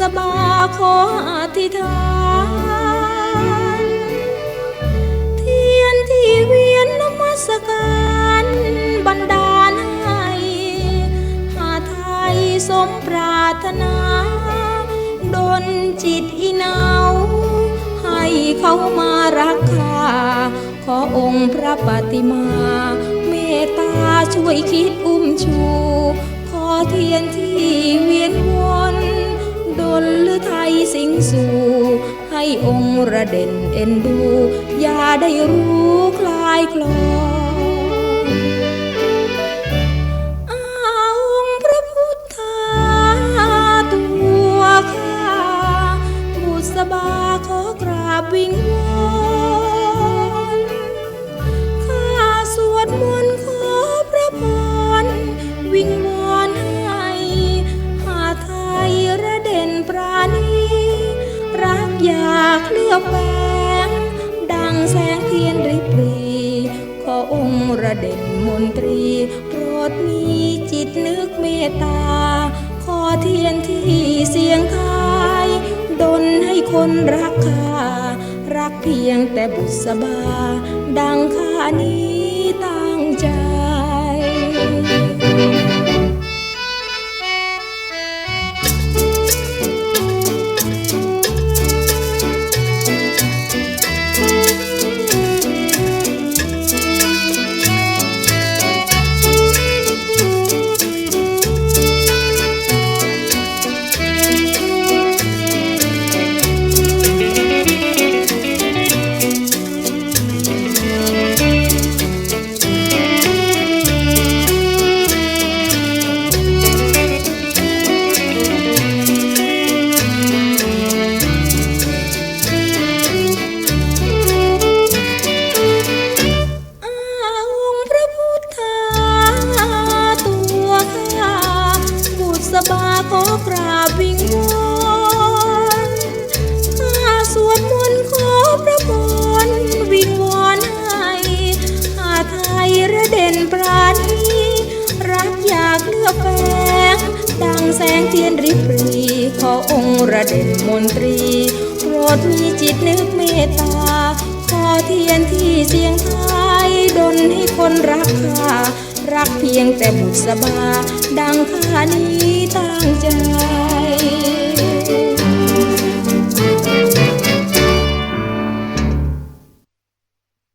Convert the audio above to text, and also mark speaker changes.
Speaker 1: สบาขออธิษฐานเทียนที่เวียนนมัสการบันดาลให้หาไทยสมปรารถนาดนจิตอินาวให้เขามารักษาขอองค์พระปฏิมาเมตตาช่วยคิดอุ้มชู ขอเทียนที่เวียน องค์ระเด่นเอ็นดู อย่าได้รู้คลายคลอนอาองค์พระพุทธาตัวข้าบุษบาขอกราบวิง มนตรีโปรดมีจิตนึกเมตตา ขอเทียนที่เสียงทายดนให้คนรักข้ารักเพียงแต่บุษบา ดังข้านี้ตั้งใจ ปราณีรักอยากเลือกแฝงดังแสงเทียนริบรีขอองค์ระเด่นมนตรีโปรดมีจิตนึกเมตตา ขอเทียนที่เสียงไทยดนให้คนรักข้ารักเพียงแต่บุษบา ดังข้านี้ตั้งใจ